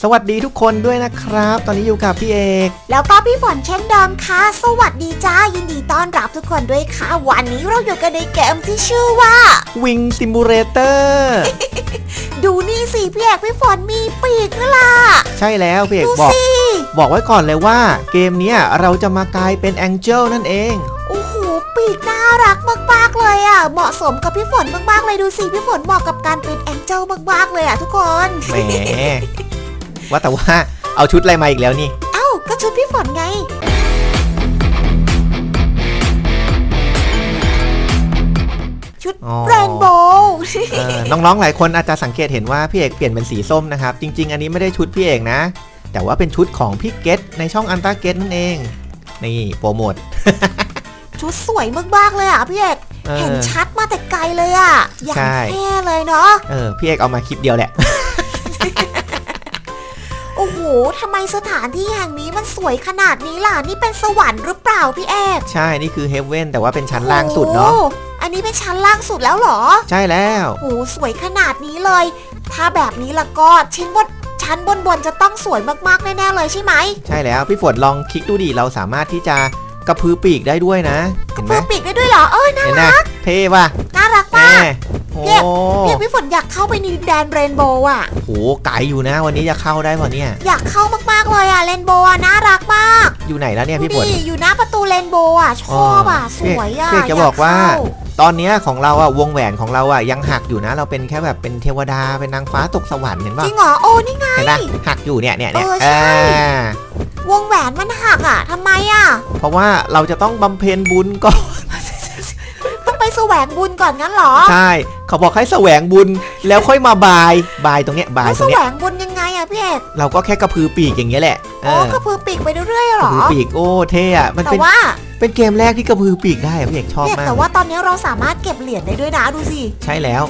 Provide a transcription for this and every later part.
สวัสดีทุกคนด้วยนะครับ ตอนนี้อยู่กับพี่เอกแล้วก็พี่ฝนเช่นเดิมค่ะ สวัสดีจ้า ยินดีต้อนรับทุกคนด้วยค่ะ วันนี้เราอยู่กันในเกมที่ชื่อว่าวิงซิมูเลเตอร์ดูนี่สิพี่เอกพี่ฝนมีปีกนั่นล่ะ ใช่แล้วพี่เอกดูบอกสิบอกไว้ก่อนเลยว่า เกมเนี้ยเราจะมากลายเป็นแองเจิลนั่นเองโอ้โหปีกน่ารักมากๆเลยอะ เหมาะสมกับพี่ฝนมากๆเลยดูสิพี่ฝนเหมาะกับการเป็นแองเจิลมากๆเลยอะทุกคนแหม ว่าแต่ว่าเอาชุดอะไรมาอีกแล้วนี่ เอ้า ก็ชุดพี่ฝนไง ชุดอ๋อเรนโบว์เออน้องๆหลายคนอาจจะสังเกตเห็นว่าพี่เอกเปลี่ยนเป็นสีส้มนะครับ จริง ๆ อันนี้ไม่ได้ชุดพี่เอกนะ แต่ว่าเป็นชุดของพี่เกตในช่องอันตาเกตนั่นเอง นี่โปรโมทชุดสวยมากๆเลยอะพี่เอกเออ เห็นชัดมาแต่ไกลเลยอะ อย่างใช่เท่เลยเนาะ เออพี่เอกเอามาคลิปเดียวแหละโอ้โห ทำไมสถานที่แห่งนี้มันสวยขนาดนี้ล่ะ นี่เป็นสวรรค์หรือเปล่าพี่เอกใช่นี่คือเฮเว่นแต่ว่าเป็นชั้นล่างสุดเนาะ โอ้โหอันนี้เป็นชั้นล่างสุดแล้วเหรอ ใช่แล้ว โอ้โหสวยขนาดนี้เลย ถ้าแบบนี้ละก็ชิ้นบนชั้นบนบนๆจะต้องสวยมากๆแน่ๆเลยใช่ไหม ใช่แล้วพี่ฝนลองคลิกดูดิเราสามารถที่จะ กระพือปีกได้ด้วยนะ เห็นไหมเพิ่มปีกได้ด้วยเหรอ เอ้ยน่าเห็นไหมเท่ป่ะน่ารักแหมากมโอ้เนี่ยเนี่ยพี่ฝนอยากเข้าไปในดินแดนเรนโบว์อะโหไกลอยู่นะ วันนี้จะเข้าได้ป่ะเนี่ย อยากเข้ามากๆเลยอะเรนโบว์อะน่ารักมากอยู่ไหนแล้วเนี่ยดูพี่ฝน ดิอยู่หน้าประตูเรนโบว์อะชอบอะอ๋อสวยอะพี่เอกจะบอกว่ายเข้ ตอนเนี้ยของเราอะวงแหวนของเราอะยังหักอยู่นะ เราเป็นแค่แบบเป็นเทวดาเป็นนางฟ้าตกสวรรค์เห็นจป่ะริงเหรอโอ้นี่ไงเห็นปะหักอยู่เนี่ยเนี่ยเนี่ยเออใช่อ่าวงแหวนมันหักอะทำไมอะเพราะว่าเราจะต้องบำเพ็ญบุญก่อนต้องไปแสวงบุญก่อนงั้นเหรอ ใช่ เขาบอกให้แสวงบุญแล้วค่อยมาบายบายตรงเนี้ยบายแล้วตแสรงวเนี้ยงบุญยังไง อะพี่เอกเราก็แค่กระพือปีกอย่างเงี้ยแหละเออ๋ออกระพือปีกไปเรื่อยๆเหรกระอพือปีกโอ้เท่อะมันแต่เป็นว่าเป็นเกมแรกที่กระพือปีกได้อะพี่เอกชอบพี่เอกมากแต่ว่าตอนนี้เราสามารถเก็บเหรียญได้ด้วยนะดูสิใช่แล้ว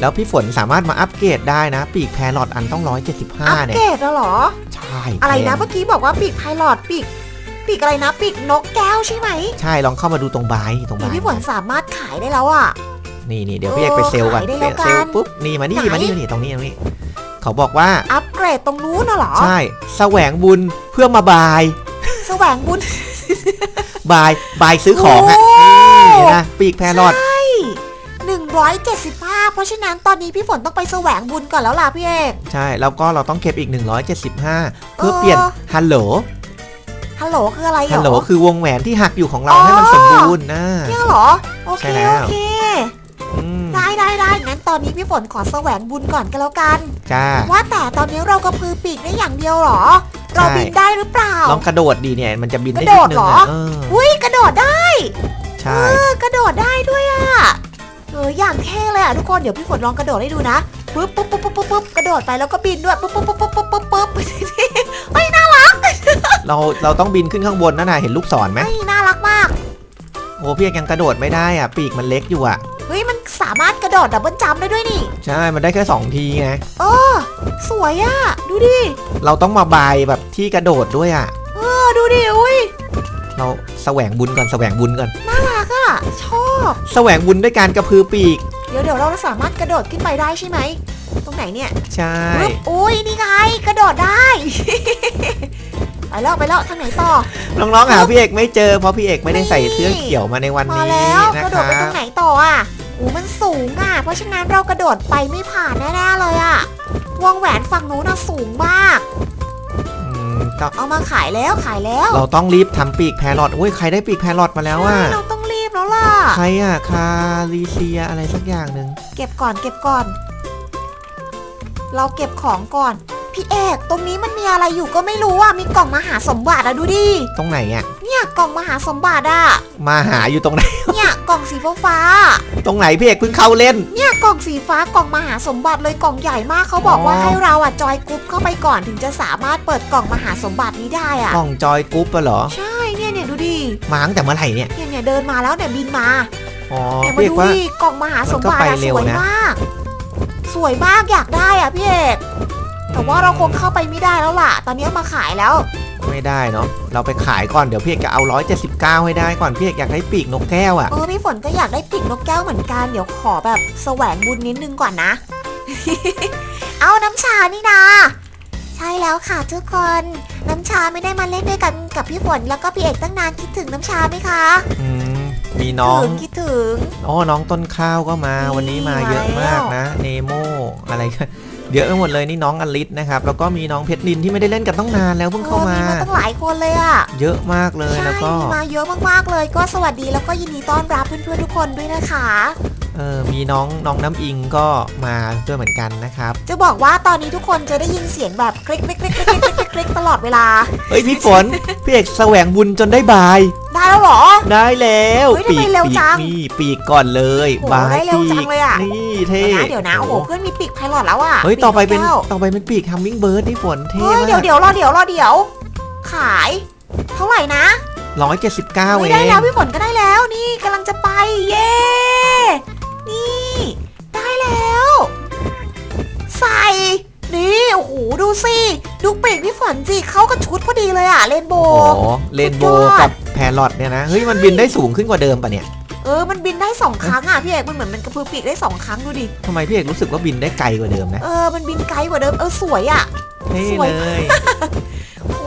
แล้วพี่ฝนสามารถมาอัปเกรดได้นะ ปีกแพรอดอันต้องอัป175เนี่ยเกรดแล้วเหรอ ใช่ อะไรนะแพงเมื่อกี้บอกว่าปีกไพลอตปีก ปีกอะไรนะ ปีกนกแก้วใช่ไหม ใช่ลองเข้ามาดูตรงบายตรงเดี๋ยบาวยพี่ฝนสามารถขายได้แล้วอะนี่นี่เดี๋ยวพี่เอกไปเซลล์ก่อนขายได้แล้วกันเซลล์ปุ๊บนี่มานี่ไหนมานี่มานี่ตรงนี้ตรงนี้ เขาบอกว่า อัปเกรดตรงนู้นน่ะเหรอ ใช่ แสวงบุญเพื่อมาบาย แสวงบุญ บาย บายซื้อของอะโอ้ นี่นะ ปีกแพรอด ใช่175 เพราะฉะนั้นตอนนี้พี่ฝนต้องไปแสวงบุญก่อนแล้วล่ะพี่เอก ใช่ แล้วก็เราต้องเก็บอีก 175 เพื่อเออเปลี่ยนฮัลโหล ฮัลโหลคืออะไรเหรอ ฮัลโหลคือวงแหวนที่หักอยู่ของเราอ๋อ ให้มันสมบูรณ์นะ เนี่ยเหรอ โอเค ใช่แล้ว โอเคอืม ได้ได้ได้งั้นตอนนี้พี่ฝนขอแสวงบุญก่อนก็แล้วกัน จ้า ว่าแต่ตอนนี้เรากระพือปีกได้อย่างเดียวเหรอ เราใช่บินได้หรือเปล่า ลองกระโดดดีเนี่ย มันจะบินได้กระนิโดดดนึเหรงออะเอออุ้ยกระโดดได้ ใช่เออกระโดดได้ด้วยอะ เอออย่างเท่เลยอะทุกคน เดี๋ยวพี่ฝนลองกระโดดให้ดูนะปึ๊บปุ๊บปุ๊บปุ๊บปุ๊บปุ๊บกระโดดไปแล้วก็บินด้วยปุ๊บปุ๊บปุ๊บปุ๊บปุ๊บปุ๊บปุ๊บเฮ้ยน่ารัก เราเราต้องบินขึ้นข้างบนนั่นน่ะเห็นลูกศรไหมเฮ้ยน่ารักมากโอ้พี่เอกยังกระโดดไม่ได้อะ ปีกมันเล็กอยู่อะเฮ้ยมัน สามารถกระโดดดับเบิลจัมป์ได้ด้วยนี่ ใช่ มันได้แค่สองทีไง เออ สวยอะดูดิ เราต้องมาบายแบบที่กระโดดด้วยอะเออ ดูดิ อุ้ย เราแสวงบุญก่อนแสวงบุญก่อน น่ารักอะชอบ แสวงบุญด้วยการกระพือปีก เดี๋ยวเดี๋ยวเราสามารถกระโดดขึ้นไปได้ใช่ไหม ตรงไหนเนี่ยใช่ ปึ๊บอุ้ย นี่ไง กระโดดได้ ไปแล้วไปแล้วทางไหนต่อ น้องๆหาพี่เอกไม่เจอเพราะพี่เอกไม่ได้ใส่เสื้อเขียวมาในวันมานี้แล้ว นะกระโดคดไปรัตรบงไหนต่ออะ โอ้มันสูงอะ เพราะฉะนั้นเรากระโดดไปไม่ผ่านแน่ๆเลยอะ วงแหวนฝั่งนู้นน่ะสูงมาก อืมก็เอามาขายแล้วขายแล้วเราต้องรีบทำปีกแพรอดโอ้ยใครได้ปีกแพรอดมาแล้วอะ ใช่เราต้องรีบแล้วล่ะ ใครอะ คาลิเซียอะไรสักอย่างหนึ่งเก็บก่อนเก็บก่อน เราเก็บของก่อน พี่เอกตรงนี้มันมีอะไรอยู่ก็ไม่รู้อะ มีกล่องมหาสมบัติอะดูดิ ตรงไหนอะ เนี่ยกล่องมหาสมบัติอะ มาหาอยู่ตรงไหน เนี่ยกล่องสีฟ้าๆตรงไหนพี่เอกเพิ่งเข้าเล่น เนี่ยกล่องสีฟ้ากล่องมหาสมบัติเลยกล่องใหญ่มากเขาบอกว่าอ๋อ ให้เราอะจอยกรุ๊ปเข้าไปก่อนถึงจะสามารถเปิดกล่องมหาสมบัตินี้ได้อะ กล่องจอยกรุ๊ปอะเหรอ ใช่เนี่ยเนี่ยดูดิมาตั้งแต่เมื่อไหร่เนี่ยเนี่ยเนี่ยเดินมาแล้วเนี่ยบินมาอ๋อเนี่ยมาพี่เอกดูว่า ดิกล่องมหาสมบัติมันก็อะไปเร็สววยนะ มาก สวยมากอยากได้อะพี่เอกแต่ว่าเราคงเข้าไปไม่ได้แล้วล่ะ ตอนนี้เอามาขายแล้ว ไม่ได้เนาะเราไปขายก่อนเดี๋ยวพี่เอกจะเอา 179 ให้ได้ก่อนพี่เอกอยากได้ปีกนกแก้วอะเออพี่ฝนก็อยากได้ปีกนกแก้วเหมือนกันเดี๋ยวขอแบบแสวงบุญนิดนึงก่อนนะ เอาน้ำชานี่นาใช่แล้วแล้วค่ะทุกคน น้ำชาไม่ได้มาเล่นด้วยกันกับพี่ฝนแล้วก็พี่เอกตั้งนานคิดถึงน้ำชาไหมคะอืมมีน้องถึงคิดถึงอ๋อน้องต้นข้าวก็มานี่วันนี้มาเยอะมาแล้วมากนะเนโมอะไรก็ เยอะไปหมดเลยนี่น้องอลิสนะครับแล้วก็มีน้องเพชรนินที่ไม่ได้เล่นกันต้องนานแล้วเพิ่งเข้ามาออมาตั้งหลายคนเลยอะเยอะมากเลยใช่แล้วก็มีมาเยอะมากๆเลย ก็สวัสดีแล้วก็ยินดีต้อนรับเพื่อนๆทุกคนด้วยนะคะ เออมีน้องน้องน้ำอิงก็มาด้วยเหมือนกันนะครับ จะบอกว่าตอนนี้ทุกคนจะได้ยินเสียงแบบคลิกคลิกคลิกคลิกคลิกคลิกคลิกตลอดเวลา เฮ้ยพี่ฝน พี่เอกแสวงบุญจนได้บาย ได้แล้วเหรอ ได้แล้วเฮ้ยทำไมเร็วปีกจังนี่ปีกก่อนเลยโอ้โหบายได้เร็วปีจังกเลยอะ นี่เท่เดี๋ยวนะเดี๋ยวนะโอ้โหเพื่อนมีปีกไพลอตแล้วอะเฮ้ยปีกต่อไปเป็นแก้วต่อไปเป็นปีกฮัมมิงเบิร์ดนี่ฝนเท่เฮ้ยมาเดี๋ยวกเดี๋ยวรอเดี๋ยวรอเดี๋ยว ขาย เท่าไหร่นะร้อยเจ็ดสิบเก้าไม่เอได้งแล้วพี่ฝนก็ได้แล้วนี่กำลังจะไปเย้นี่ได้ แล้ว ใส่นี่โอ้โหดูสิดูปีกพี่ฝนสิเข้ากับชุดพอดีเลยอะเรนโบโอ้ว์โหเรนโบสุดว์ยอด กับแพรลอตเนี่ยนะ เฮ้ย มันบินได้สูงขึ้นกว่าเดิมปะเนี่ยเออมันบินได้สองครั้งอะพี่เอกมันเหมือนมันกระพือปีกได้สองครั้งดูดิทำไมพี่เอกรู้สึกว่าบินได้ไกลกว่าเดิมนะเออมันบินไกลกว่าเดิมเออสวยอะเท่สวยเลยโอ้โห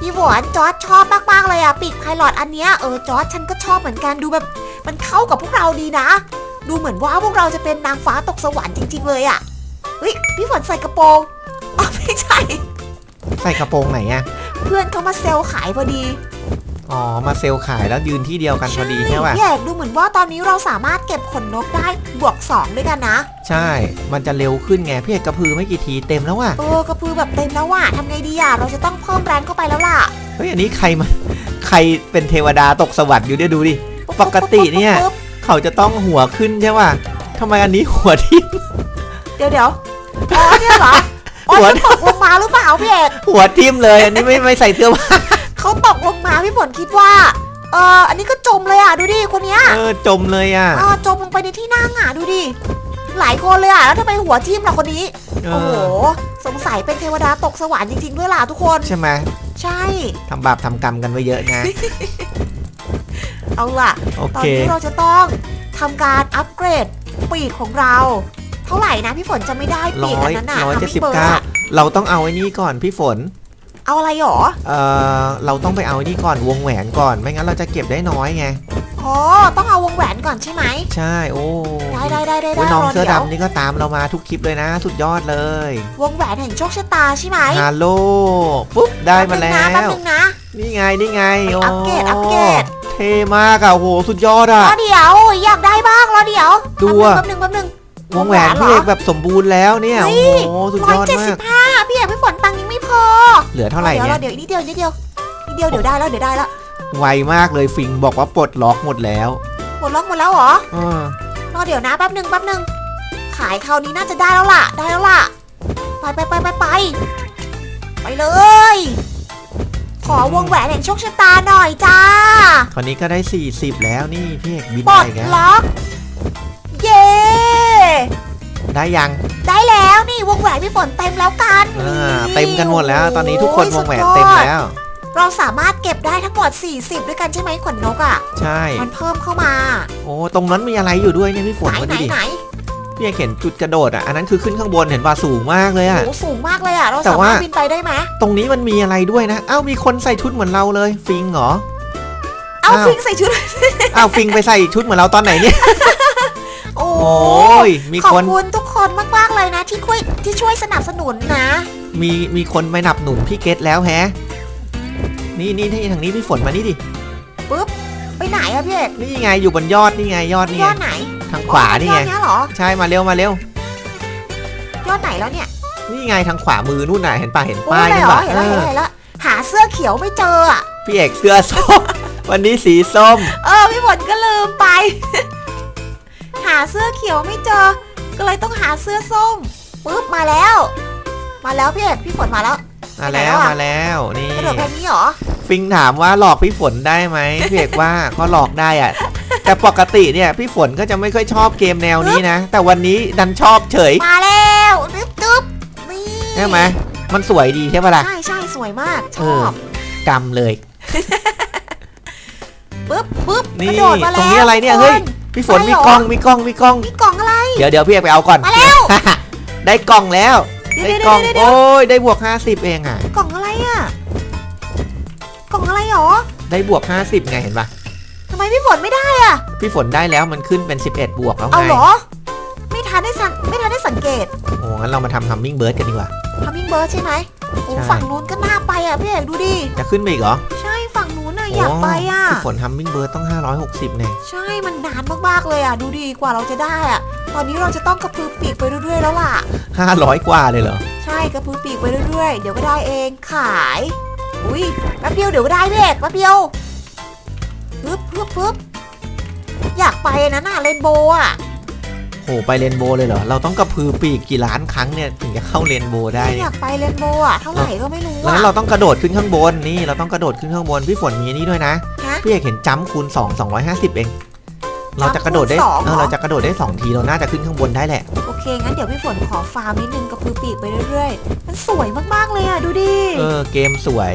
พี่หวานจอร์จชอบมากๆเลยอะปีกไพลอตอันเนี้ยเออจอร์จฉันก็ชอบเหมือนกันดูแบบ มันเข้ากับพวกเราดีนะ ดูเหมือนว่าพวกเราจะเป็นนางฟ้าตกสวรรค์จริง ๆ เลยอะเฮ้ยพี่ฝนใส่กระโปรงอ๋อไม่ใช่ ใส่กระโปรงไหนอะเพื่อนเขามาเซลล์ขายพอดีอ๋อ มาเซลล์ขายแล้วยืนที่เดียวกันพอดีใช่ป่ะพี่เอกดูเหมือนว่าตอนนี้เราสามารถเก็บขนนกได้บวกสองด้วยกันนะ ใช่ มันจะเร็วขึ้นไงพี่เอกกระพือไม่กี่ทีเต็มแล้วว่ะ เออกระพือแบบเต็มแล้วว่ะทำไงดีอะ เราจะต้องเพิ่มแรงเข้าไปแล้วล่ะ เฮ้ย อันนี้ใครมา ใครเป็นเทวดาตกสวรรค์อยู่เนี่ยดูดิ ปกติเนี่ยปุ๊บ เขาจะต้องหัวขึ้นใช่ป่ะทำไมอันนี้หัวทิ่มเดี๋ยวเดี๋ยวอ๋อเนี่ยเหรออ๋อหัวจะตกลงมาหรือเปล่าพี่เอกหัวทิ่มเลย อันนี้ไม่ไม่ใส่เสื้อผ้าเขาตกลงมาพี่ฝนคิดว่าเอออันนี้ก็จมเลยอะดูดิคนเนี้ยเออจมเลยอะอ๋อจมลงไปในที่นั่งอะดูดิหลายคนเลยอะแล้วทำไมหัวทิ่มล่ะคนนี้เอโอ้โหอสงสัยเป็นเทวดาตกสวรรค์จริงๆด้วยล่ะทุกคนใช่ไหมใช่ทำบาปทำกรรมกันไว้เยอะนะ เอาล่ะ โอตอเคนนี้เราจะต้องทำการอัปเกรดปีกของเรา เท่าไหร่นะพี่ฝนจะไม่ได้ปีร้กออัยนนั้นน่ะร้อยเจ็ดสิบทำให้เก้าเบิร์ดอะเราต้องเอาไอ้นี่ก่อนพี่ฝน เอาอะไรหรอ เอ่อ เราต้องไปเอาไอ้นี่ก่อนวงแหวนก่อน ไม่งั้นเราจะเก็บได้น้อยไง อ๋อต้องเอาวงแหวนก่อนใช่ไหมใช่โอ้ได้ได้ได้ได้โอ้ยได้น้องรอเสื้อเดี๋ยวดำนี่ก็ตามเรามาทุกคลิปเลยนะ สุดยอดเลยวงแหวนแห่งโชคชะตาใช่ไหมฮัลโหลปุ๊บได้มาแล้ป๊บวนึงนะนี่ไงนี่ไงไปโอัปเกรดอัปเกรดเท่มากอะโอ้โหสุดยอดแป๊บนึงอะรอเดี๋ยวอยากได้บ้างรอเดี๋ยวดูอะแป๊บนึงแป๊บนึงวงแหวนเหรพี่อเอกแบบสมบูรณ์แล้วเนี่ยเฮ้โอ้ยโหสุดร้ยอยอดเจ็ดมาสิกบห้าพี่เอกพี่ฝนตังค์ยังไม่พอ เหลือเท่าไหร่เดี๋ยวเนี่รอยเดี๋ยวนิดเดียวนิดเดียวนิดเดียวเดี๋ยวได้แล้วเดี๋ยวได้แล้ว ไวมากเลยฟิงบอกว่าปลดล็อกหมดแล้วหมดล็อกหมดแล้วเหรอเออรอเดี๋ยวนะแป๊บนึงแป๊บนึงขายคราวนี้น่าจะได้แล้วล่ะ ได้แล้วล่ะ ไปไปไปไปไปไปเลย ขอวงแหวนแห่งโชคชะตาหน่อยจ้า คราวนี้ก็ได้ 40 แล้วนี่พี่เอกบินปลไปดแกแล้วล็อกเย้ได้ยัง ได้แล้วนี่วงแหวนพี่ฝนเต็มแล้วกันอ่านี่เต็มกันหมดแล้ว ตอนนี้ทุกคนโอ้ยวงแหวนสุดยอดเต็มแล้ว เราสามารถเก็บได้ทั้งหมด 40 ด้วยกันใช่ไหมขนนกอะ ใช่ มันเพิ่มเข้ามา โอ้ตรงนั้นมีอะไรอยู่ด้วยเนี่ยพี่ฝไหนนมาไหนดูดิไหนพี่เอกเห็นจุดกระโดดอะ อันนั้นคือขึ้นข้างบนเห็นว่าสูงมากเลยอะโอ้สูงมากเลยอะ เราแต่สาว่ามารถบินไปได้ไหมตรงนี้มันมีอะไรด้วยนะ อ้าวมีคนใส่ชุดเหมือนเราเลย ฟิงเหรอเอาอ้าวฟิงใส่ชุด อ้าวฟิงไปใส่ชุดเหมือนเราตอนไหนเนี่ย โอ้โอ้ยมีขอคบนคุณทุกคนมากๆเลยนะที่ช่วยที่ช่วยสนับสนุนนะ มีมีคนไปหนับหนุนพี่เกตแล้วแฮะ นี่นี่ที่ทางนี้พี่ฝนมานี่ดิไปไหนอะพี่เอกนี่ไงอยู่บนยอดนี่ไงยอดนี่ยไงอดไหนทางขวานี่ไง ยอดเนี้ยเหรอ ใช่มาเร็วมาเร็ว ยอดไหนแล้วเนี่ย นี่ไงทางขวามือนู่นน่ะเห็นป่ะเห็นโอ้ป้ายอะไรนี่เหรอป่ะเห็นเอแล้วเห็นอแล้วเห็นแล้วหาเสื้อเขียวไม่เจออะพี่เอกเสื้อส้ม วันนี้สีส้ม เออพี่ฝนก็ลืมไป หาเสื้อเขียวไม่เจอ ก็เลยต้องหาเสื้อส้มปุ๊บมาแล้ว มาแล้วพี่เอกพี่ฝนมาแล้ว มาแล้วไปไหนแล้วอะมาแล้วนี่กระโดดแบบนี้เหรอฟิงถามว่าหลอกพี่ฝนได้ไหมพี่เอกว่าก็หลอกได้อะแต่ปกติเนี่ยพี่ฝนก็จะไม่ค่อยชอบเกมแนวนี้นะ แต่วันนี้ดันชอบเฉยมาแล้วตึ๊บตึ๊บนี่ใช่ไหมมันสวยดีใช่ปะล่ะใช่ใช่สวยมากชเอออบกำเลยปึ๊บปึ๊บนี่กระโดดมาแล้วตรงนี้อะไรเนี่ยทุกคเฮ้ยพี่ฝนอะไรมีหรอกล้องมีกล้องมีกล้องมีกล่องอะไร เดี๋ยวเดี๋ยวพี่เอกไปเอาก่อนมาแล้วได้กล่องแล้วเดี๋ยว ได้เดี๋ยวกล่องเดี๋ยวเดี๋ยวโอ้ยได้บวก 50 เองอะ กล่องอะไรอะ กล่องอะไรหรอ ได้บวก 50 ไงเห็นปะทำไมพี่ฝนไม่ได้อะ พี่ฝนได้แล้วมันขึ้นเป็น 11 บวกแล้วเอาไงเหรอ ไม่ทันได้สังไม่ทันได้สังเกต โอ้งั้นเรามาทำทัมมิ่งเบิร์ดกันดีกว่าทำมิงเบิร์ดใช่ไหมโอ้ใช่ฝั่งนู้นก็น่าไปอะพี่เอกดูดิ จะขึ้นไปอีกเหรอ ใช่ ฝั่งนู้นน่ะอยากไปอะพี่ฝนทัมมิ่งเบิร์ดต้อง 560แน่ใช่มันนานมากๆเลยอะ ดูดีกว่าเราจะได้อะ ตอนนี้เราจะต้องกระพือปีกไปเรื่อยๆแล้วล่ะ 500 กว่าเลยเหรอ ใช่กระพือปีกไปเรื่อยๆ เดี๋ยวก็ได้เองขาย อุ้ยแป๊บเดียวเดี๋ยวก็ได้พี่เอกแป๊บเดียวปึ๊บปึ๊บปึ๊บอยากไปนะน่ะเรนโบว์อะโหไปเรนโบว์เลยเหรอ เราต้องกระพือปีกกี่ล้านครั้งเนี่ยถึงจะเข้าเรนโบว์ได้ไม่อเนี่ยยากไปเรนโบว์อะเท่าไหร่ก็ไม่รู้แล้วอะเราต้องกระโดดขึ้นข้างบนนี่เราต้องกระโดดขึ้นข้างบนพี่ฝนมีอันนี้ด้วยนะฮะพี่เอกเห็นจัมป์คูณ2 250 เอง เราจะกระโดดได้จัมป์คูณสองเหรอเออเราจะกระโดดได้สองทีเราน่าจะขึ้นข้างบนได้แหละ โอเคงั้นเดี๋ยวพี่ฝนขอฟาร์มนิดนึงกระพือปีกไปเรื่อยๆ มันสวยมากๆเลยอะดูดิ เออเกมสวย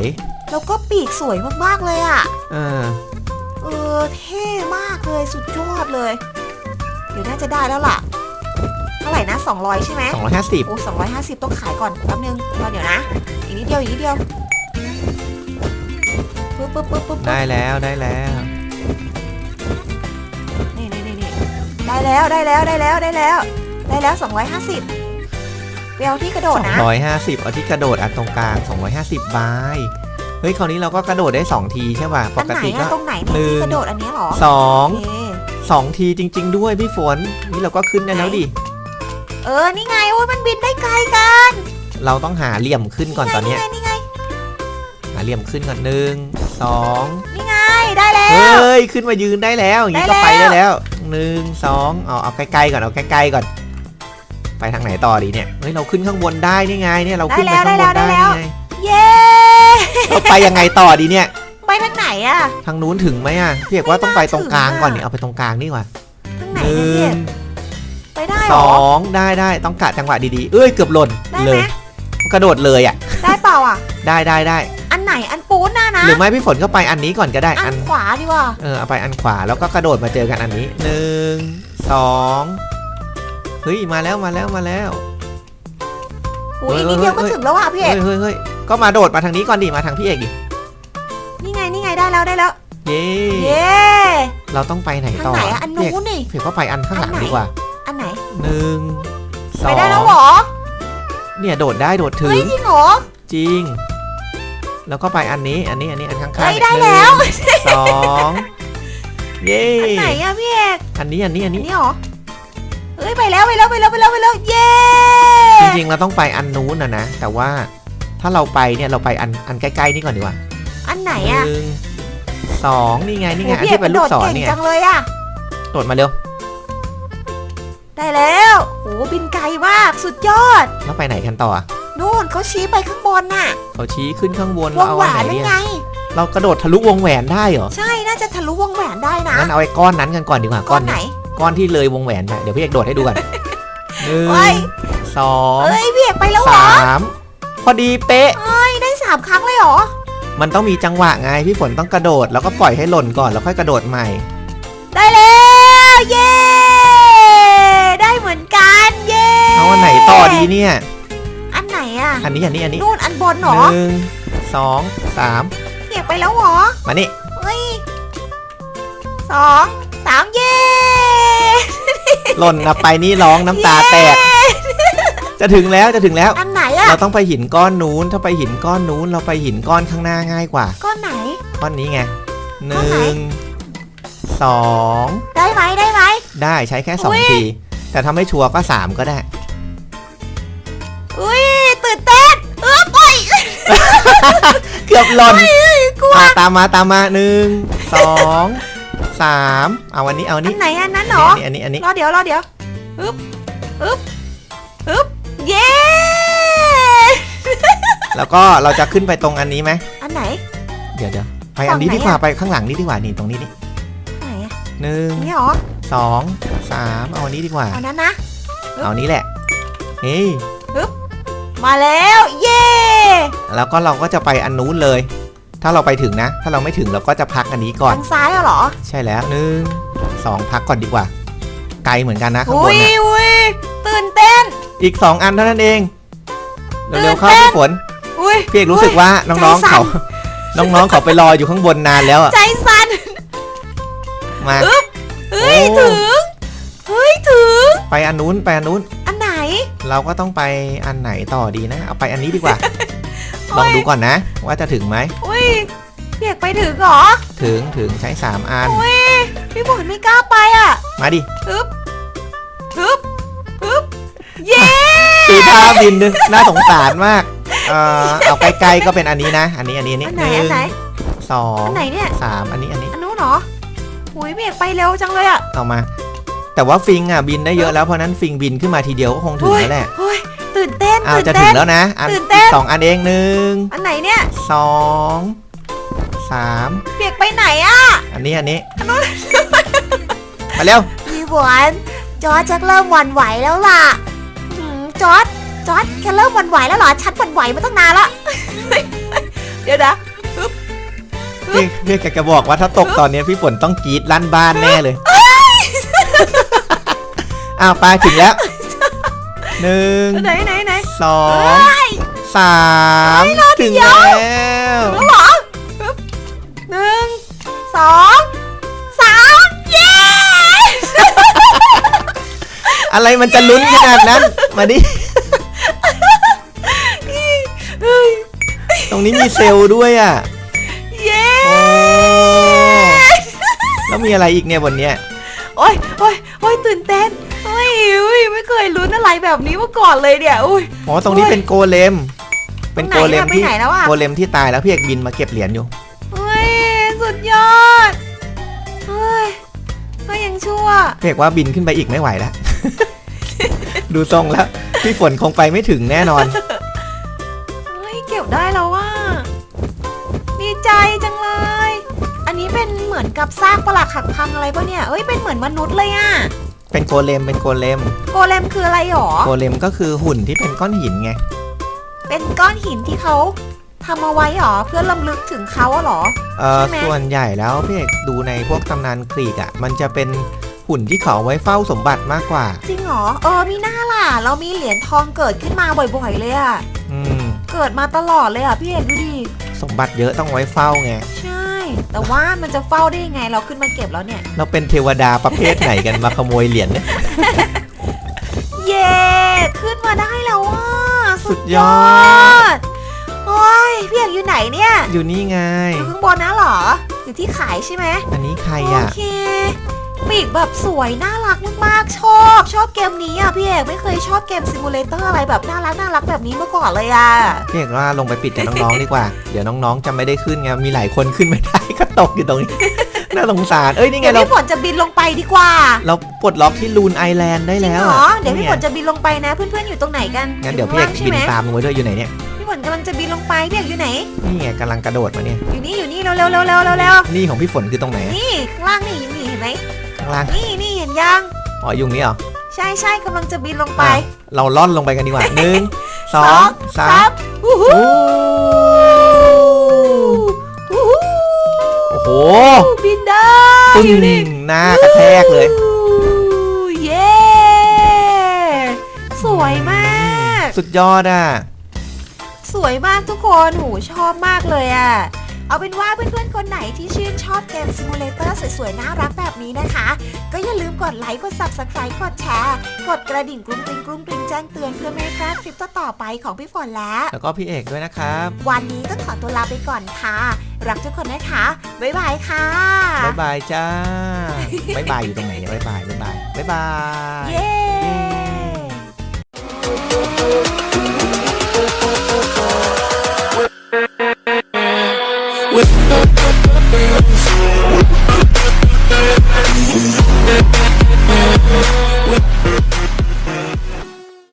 แล้วก็ปีกสวยมากๆเลยอะ เออ เออเท่มากเลยสุดยอดเลย เดี๋ยวน่าจะได้แล้วล่ะ เท่าไหร่นะ 200 ใช่ไหม250โอ้250ต้องขายก่อนแป๊บนึงรอเดี๋ยวนะ อีกนิดเดียวอีกนิดเดียวปึ๊บปึ๊บปึ๊บปึ๊บได้แล้วได้แล้วนี่นี่นี่นี่ได้แล้วได้แล้วได้แล้วได้แล้ว ได้แล้ว 250ไปเอาที่กระโดดนะ250เอาที่กระโดดอันตรงกลาง250บาย เฮ้ยคราวนี้เราก็กระโดดได้2ทีใช่ป่ะปอันกไหนติก็อะตรงไหนเนี่ยหนึ่งที่กระโดดอันเนี้ยเหรอสอง โอเค สองทีจริง ๆ ด้วยพี่ฝนนี่เราก็ขึ้นได้แล้วดิเออ นี่ไงโอ้ยมันบินได้ไกลกันเราต้องหาเหลี่ยมขึ้นก่อนตอนเนี้ยไงนี่ไงหาเหลี่ยมขึ้นก่อนหนึ่งสองนี่ไงได้แล้เฮว้ยขึ้นมายืนได้แล้วอย่างนี้ได้ก็ไปแล้ว ได้แล้วหนึ่งสองเอาเอาใกล้ๆก่อนเอาใกล้ๆก่อน ไปทางไหนต่อดีเนี่ยเฮ้ยเราขึ้นข้างบนได้นี่ไงเนี่ยเราขึ้นไปข้างบนได้นี่ไงเย้ เราไปยังไงต่อดีเนี่ยไป ทางไหนอะทางนู้นถึงไหมอะพี่เอกว่าต้องไปตรงกลางก่อนไม่นี่น่าถึงอะเอาไปตรงกลางนี่ก่อนทางไหนหเนี่ยนึ่พี่งไปได้สเหรอองได้ได้ต้องกะจังหวะดีๆ เอ้ยเกือบหล่นได้เลไหมยกระโดดเลยอะ ได้เปล่าอะได้ได้ได้อันไหนอันปูนน่ะนะหรือไม่พี่ฝนก็ไปอันนี้ก่อนก็ได้อัอันนขวาดีกว่าเออเอาไปอันขวาแล้วก็กระโดดมาเจอกันอันนี้หนึ่งสองเฮ้ยมาแล้วมาแล้วมาแล้ว โอ้ยเฮ้อียกนิดเดียวก็เฮ้ยถึงแล้วอะพี่เอเฮ้กยเฮ้ยเฮ้ยก็มาโดดมาทางนี้ก่อนดิมาทางพี่เอกดินี่ ไงนี่ไงได้แล้วได้แล้ว เย้เย้เราต้องไปไหนทางต่อไหนอะอันพี่เอกนู้นนี่พี่เอกก็ไปอันข้างหลังอันไหน ดีกว่าอันไหน หนึ่งสไปองได้แล้วเหรอ เนี่ยโดดได้โดดถึเฮ้ยงจริงเหรอ จริง แล้วก็ไปอันนี้อันนี้อันนี้อันข้างๆเฮ้ยเนี่ยได้แล้ว หนึ่งสองเย้อันไหนอะพี่เอกอันนี้อันนี้อันอันนี้นี้เหรอ เฮ้ยไปแล้วไปแล้วไปแล้วไปแล้วไปแล้วเย้จริงๆเราต้องไปอันนู้นนะนะแต่ว่าถ้าเราไปเนี่ยเราไปอันอันใกล้ๆนี่ก่อนดีกว่าอันไหนหอะนึ่ง สองนี่ไงนี่ไงโอ้อันพี่เอกที่เป็นลูกศรโดดเก่งเนี่ยจังเลยอะโดดมาเร็วได้แล้วโอ้บินไกลมากสุดยอด แล้วไปไหนกันต่อนู่นเขาชี้ไปข้างบนน่ะเขาชี้ขึ้นข้างบนวเรางเอาแหวอันไหนนนั่นเนี่ยไง เรากระโดดทะลุวงแหวนได้เหรอใช่น่าจะทะลุวงแหวนได้นะงั้นเอาไอ้ก้อนนั้นกันก่อนดีกว่าก้อนไหนก้อนที่เลยวงแหวนไปเดี๋ยวพี่เอกโดดให้ดูก่อนหนึ่งเฮ้ยสองเอ้ยพี่เอกไปแล้วเหรสอามพอดีเป๊ะเอ้ยได้สามครั้งเลยเหรอ มันต้องมีจังหวะไงพี่ฝนต้องกระโดดแล้วก็ปล่อยให้หล่นก่อนแล้วค่อยกระโดดใหม่ ได้แล้วเย้ได้เหมือนกันเย้เอาอันไหนต่อดีเนี่ย อันไหนอะอันนี้อันนี้อันนี้นู่นอันบนเหรอหนึ่งสองสามพี่เอกไปแล้วเหรอ มานี่เฮ้ยสองสามเย้หล่นกลับไปนี่ร้องน้ำตาแตก จะถึงแล้วจะถึงแล้ว อันไหนอะเราต้องไปหินก้อนนู้นถ้าไปหินก้อนนู้นเราไปหินก้อนข้างหน้าง่ายกว่า ก้อนไหน ก้อนนี้ไงหก้อนไหน นึ่งสองได้ไหมได้ไหม ได้ใช้แค่สองอุ๊ย ที แต่ถ้าไม่ชัวร์ก็สามก็ได้ อุ้ยตื่นเต้นเออปล่อยเกือบหล่นกลัวอะตามมาตามมาหนึ่งสองสามเอาอันนี้เอาอันอันี้นไหนอันนั้นเหรอ อันนี้อันนี้รอเดี๋ยวรอเดี๋ยวอึ๊บอึ๊บอึ๊บ เย้ แล้วก็เราจะขึ้นไปตรงอันนี้ไหมอันไหน เดี๋ยวเดี๋ยวไปอันนี้ฝั่งไหนดีกว่าอะไปข้างหลังนี้ดีกว่านี่ตรงนี้นี่อันไหนอะหนึ่งอันนี้เหรอสองสามเอาอันนี้ดีกว่าอันนั้นนะเอาอันนี้แหละเฮ้ยมาแล้วเย้แล้วก็เราก็จะไปอันนู้นเลย ถ้าเราไปถึงนะ ถ้าเราไม่ถึงเราก็จะพักอันนี้ก่อนทางซ้ายอะเหรอ ใช่แล้วหนึ่งสองพักก่อนดีกว่า ไกลเหมือนกันนะข้างบอุ้นยเนี่ยอุ้ยตื่นเต้น อีกสองอันเท่านั้นเอง เร็วๆเข้าพี่ฝนอุ้ยพี่เอกรู้สึกว่าน้องๆใจสั่เขานน้องๆเขาไปรออยู่ข้างบนนานแล้วอะใจสั่นมาเฮ้ยโอ้ถึงเฮ้ยถึง ไปอันนู้นไปอันนู้น อันไหน เราก็ต้องไปอันไหนต่อดีนะ เอาไปอันนี้ดีกว่าโอ้ยลองดูก่อนนะ ว่าจะถึงไหมอุ้ยพี่เอกไปถึงเหรอ ถึงถึงใช้สามอันอุ้ยพี่ฝนไม่กล้าไปอะ มาดิฮึบฮึบฮึบ เย้ตีท่าบินนึงน่าสงสารมาก เอ่อเอาใกล้ๆก็เป็นอันนี้นะ อันนี้อันนี้อันนี้อันไหนอันไหน สองอันไหนเนี่ย สามอันนี้อันนี้อันนู้นเหรออุ้ยพี่เอกไปเร็วจังเลยอะเอามา แต่ว่าฟิงอะบินได้เยอะแล้วเพราะนั้นฟิงบินขึ้นมาทีเดียวก็คงถึงแล้วแหละเฮ้ยตื่นเต้นอ้าวตื่นจะถึเต้งน แล้วนะ อันตื่นเต้น อีกสองอันเองหนึ่งอันไหนเนี่ยสองสามพี่เอกไปไหนอะอันนี้อันนี้มาเร็วพี่ฝนจอร์จจะเริ่มหวั่นไหวแล้วล่ะหืม จอร์จจอร์จแกเริ่มหวั่นไหวแล้วเหรอ ฉันหวั่นไหวมาตั้งนานละ เดี๋ยวนะพี่พี่แกจะบอกว่าถ้าตกตอนนี้พี่ฝนต้องกรีดลั่นบ้านแน่เลย อ้าวไปถึงแล้ว หนึ่งไหนไหนไหนสองสามถึงแล้วแล้วเหรอปึ๊บหนึ่งสอง อะไรมันจะลุ้นขนาดนั้น มาดิเฮ้ยตรงนี้มีเซลล์ด้วยอะ เย้โอ้แล้วมีอะไรอีกเนี่ยบนเนี้ย โอ้ยโอ้ยโอ้ยตื่นเต้นโอ้ยอุ้ยไม่เคยลุ้นอะไรแบบนี้มาก่อนเลยเนี่ยอุ้ย อ๋อ ตรงนี้เป็นโกเลม เป็นโกเลมไหนอะไปที่ไหนแล้วอะ โกเลมที่ตายแล้วพี่เอกบินมาเก็บเหรียญอยู่ เฮ้ยสุดยอดเฮ้ยก็ยังชั่ว พี่เอกว่าบินขึ้นไปอีกไม่ไหวแล้ว ดูทรงแล้ว พี่ฝนคงไปไม่ถึงแน่นอน เฮ้ยเก็บได้แล้วว่าดีใจจังเลย อันนี้เป็นเหมือนกับซากปลักหักพังอะไรปะเนี่ยเอ้ยเป็นเหมือนมนุษย์เลยอะเป็นโกเลมเป็นโกเลม โกเลมคืออะไรหรอ โกเลมก็คือหุ่นที่เป็นก้อนหินไง เป็นก้อนหินที่เขาทำเอาไว้หรอเพื่อลำลึกถึงเขาอะหรอ เอ่อใช่ไหม ส่วนใหญ่แล้วพี่เอกดูในพวกตำนานกรีกอะ มันจะเป็น หุ่นที่เขาเอาไว้เฝ้าสมบัติมากกว่า จริงเหรอ เออมีหน้าล่ะ เรามีเหรียญทองเกิดขึ้นมาบ่อยๆเลยอะอืม เกิดมาตลอดเลยอะพี่เอกดูดิ สมบัติเยอะต้องไว้เฝ้าไง ใช่ แต่ว่ามันจะเฝ้าได้ยังไงเราขึ้นมาเก็บแล้วเนี่ย เราเป็นเทวดาประเภทไหนกันมาขโมยเหรียญเนี่ย เย้ขึ้นมาได้แล้วว่าสุดยอด โอ้ยพี่เอกอยู่ไหนเนี่ย อยู่นี่ไง อยู่ข้างบนนะเหรอ อยู่ที่ขายใช่ไหม อันนี้ใครโออะ เค ปีกแบบสวยน่ารักมากๆชอบชอบเกมนี้อะพี่เอกไม่เคยชอบเกมซิมูเลเตอร์อะไรแบบน่ารักน่ารักแบบนี้มาก่อนเลยอะพี่เอกว่าลงไปปิดกับน้องๆดีกว่า เดี๋ยวน้องๆจะไม่ได้ขึ้นไงมีหลายคนขึ้นไม่ได้ก็ตกอยู่ตรงนี้น่าสงสารเอ้ยนี่ไงเดี๋ยวเราพี่ฝนจะบินลงไปดีกว่า เราปลดล็อกที่ลูนไอแลนด์ได้จริงแล้วเหรอะอเดี๋ยวพี่นี่ฝไงนจะบินลงไปนะเพื่อนๆอยู่ตรงไหนกันงั้นเดี๋ยวพี่เอกข้างล่างใช่บินไหมตามลงไว้ด้วยอยู่ไหนเนี่ยพี่ฝนกำลังจะบินลงไปพี่เอกอยู่ไหนนี่ไงกำลังกระโดดมาเนี่ยอยู่นี่อยู่นี่เร็วเร็วเร็วเร็วเร็วเร็วนี่ของพี่ฝนคือตรงไหนอะนี่ข้างล่างนี่อยู่นี่เห็นไหมข้างล่างนี่นี่เห็นยังอ๋ออยุงนี้เหรอใช่ใช่กำลังจะบินลงไปอะเราล่อนลงไปกันดีกว่าหนึ่งสองสามวู้ฮู้โอ้วู้ฮู้โอ้โหบินได้ปึ้อยู่นี่งหน้ากระแทกเลยเย้สวยมาก สุดยอดอะ สวยมากทุกคนหูชอบมากเลยอะ่ะ เอาเป็นว่าเพื่อนๆ คนไหนที่ชื่นชอบเกมซิมูเลเตอร์สวยๆ น่ารักแบบนี้นะคะ ก็อย่าลืมกดไลค์ กด subscribe กดแชร์ กดกระดิ่งกรุ้งกริ้งกรุ้งกริ้งแจ้งเตือนเพื่อไม่ให้พลาดคลิปต่อๆไปของพี่ฝนและแล้วก็พี่เอกด้วยนะครับ วันนี้ต้องขอตัวลาไปก่อนค่ะ รักทุกคนนะคะ บ๊ายบายค่ะ บ๊ายบายจ้า บ๊ายบายอยู่ตรงไหนเนี่ยบ๊ายบายบ๊ายบายบ๊ายบาย เย้ with